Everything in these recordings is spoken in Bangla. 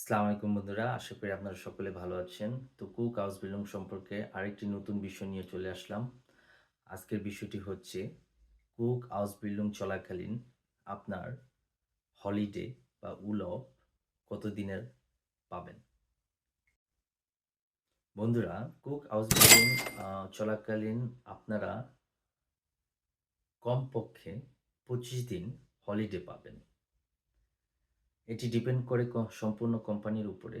আসসালামু আলাইকুম বন্ধুরা, আশা করি আপনারা সকলে ভালো আছেন। তো কুক হাউস বিলং সম্পর্কে আরেকটি নতুন বিষয় নিয়ে চলে আসলাম। আজকের বিষয়টি হচ্ছে, কুক হাউস বিল্ডিং চলাকালীন আপনার হলিডে বা উল অফ কতদিনের পাবেন? বন্ধুরা, কুক হাউস বিল্ডিং চলাকালীন আপনারা কমপক্ষে পঁচিশ দিন হলিডে পাবেন। এটি ডিপেন্ড করে সম্পূর্ণ কোম্পানির উপরে।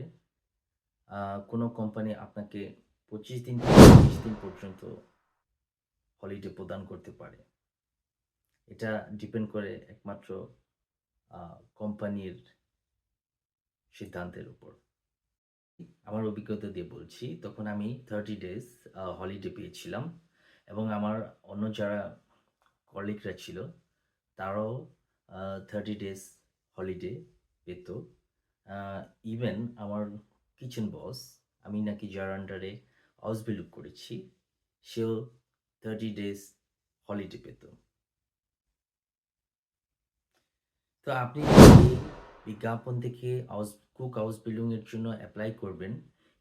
কোনো কোম্পানি আপনাকে পঁচিশ দিন তিরিশ দিন পর্যন্ত হলিডে প্রদান করতে পারে। এটা ডিপেন্ড করে একমাত্র কোম্পানির সিদ্ধান্তের উপর। আমার অভিজ্ঞতা দিয়ে বলছি, তখন আমি থার্টি ডেজ হলিডে পেয়েছিলাম এবং আমার অন্য যারা কলিগরা ছিল, তারাও থার্টি ডেজ হলিডে পেত। ইভেন আমার কিচেন বস আমি নাকি যার আন্ডারে হাউস বিল্ড করেছি, সেও থার্টি ডেজ হলিডে পেত। তো আপনি যে বিজ্ঞাপন থেকে হাউস কুক হাউস বিল্ডিং এর জন্য অ্যাপ্লাই করবেন,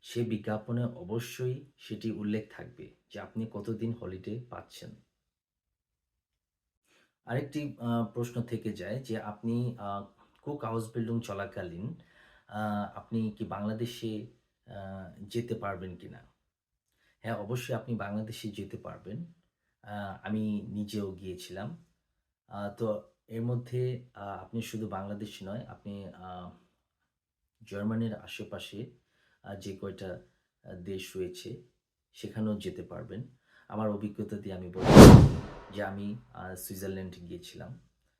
সে বিজ্ঞাপনে অবশ্যই সেটি উল্লেখ থাকবে যে আপনি কতদিন হলিডে পাচ্ছেন। আরেকটি প্রশ্ন থেকে যায় যে আপনি কুক হাউস বিল্ডিং চলাকালীন আপনি কি বাংলাদেশে যেতে পারবেন কিনা? হ্যাঁ অবশ্যই আপনি বাংলাদেশে যেতে পারবেন। আমি নিজেও গিয়েছিলাম। তো এর মধ্যে আপনি শুধু বাংলাদেশ নয়, আপনি জার্মানির আশেপাশে যে কয়টা দেশ রয়েছে, সেখানেও যেতে পারবেন। আমার অভিজ্ঞতা দিয়ে আমি বলতে যে আমি সুইজারল্যান্ডে গিয়েছিলাম,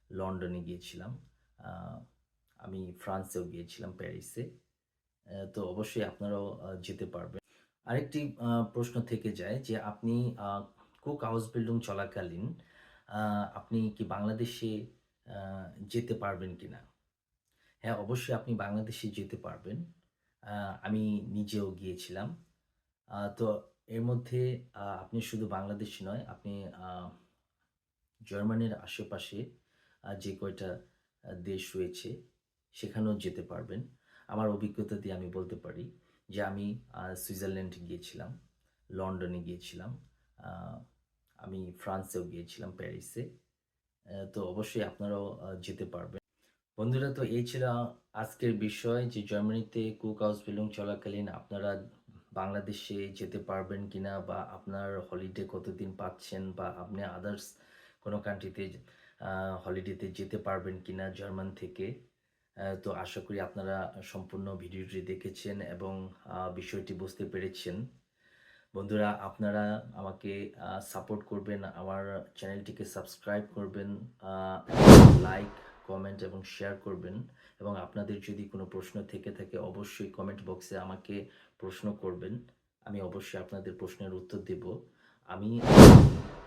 লন্ডনে গিয়েছিলাম। আমি ফ্রান্সেও গিয়েছিলাম প্যারিসে তো অবশ্যই আপনারাও যেতে পারবেন। আরেকটি প্রশ্ন থেকে যায় যে আপনি কুক হাউস বিল্ডিং চলাকালীন আপনি কি বাংলাদেশে যেতে পারবেন কিনা? হ্যাঁ অবশ্যই আপনি বাংলাদেশে যেতে পারবেন। আমি নিজেও গিয়েছিলাম। তো এর মধ্যে আপনি শুধু বাংলাদেশ নয়, আপনি জার্মানির আশেপাশে যে কয়টা দেশ রয়েছে সেখানেও যেতে পারবেন। আমার অভিজ্ঞতা দিয়ে আমি বলতে পারি যে আমি সুইজারল্যান্ডে গিয়েছিলাম, লন্ডনে গিয়েছিলাম আমি ফ্রান্সেও গিয়েছিলাম, প্যারিসে। তো অবশ্যই আপনারাও যেতে পারবেন। বন্ধুরা, তো এই ছিল আজকের বিষয় যে জার্মানিতে কুক হাউস বিল্ডিং চলাকালীন আপনারা বাংলাদেশে যেতে পারবেন কিনা বা আপনার হলিডে কতদিন পাচ্ছেন বা আপনি আদার্স কোনো কান্ট্রিতে হলিডেতে যেতে পারবেন কিনা জার্মান থেকে। তো আশা করি আপনারা সম্পূর্ণ ভিডিওটি দেখেছেন এবং বিষয়টি বুঝতে পেরেছেন। বন্ধুরা, আপনারা আমাকে সাপোর্ট করবেন, আমার চ্যানেলটিকে সাবস্ক্রাইব করবেন লাইক কমেন্ট এবং শেয়ার করবেন এবং আপনাদের যদি কোনো প্রশ্ন থেকে থাকে, অবশ্যই কমেন্ট বক্সে আমাকে প্রশ্ন করবেন। আমি অবশ্যই আপনাদের প্রশ্নের উত্তর দেব। আমি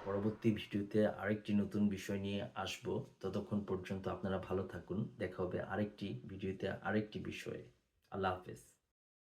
পরবর্তী ভিডিওতে আরেকটি নতুন বিষয় নিয়ে আসব। ততক্ষণ পর্যন্ত আপনারা ভালো থাকুন। দেখা হবে আরেকটি ভিডিওতে আরেকটি বিষয়ে। আল্লাহ হাফেজ।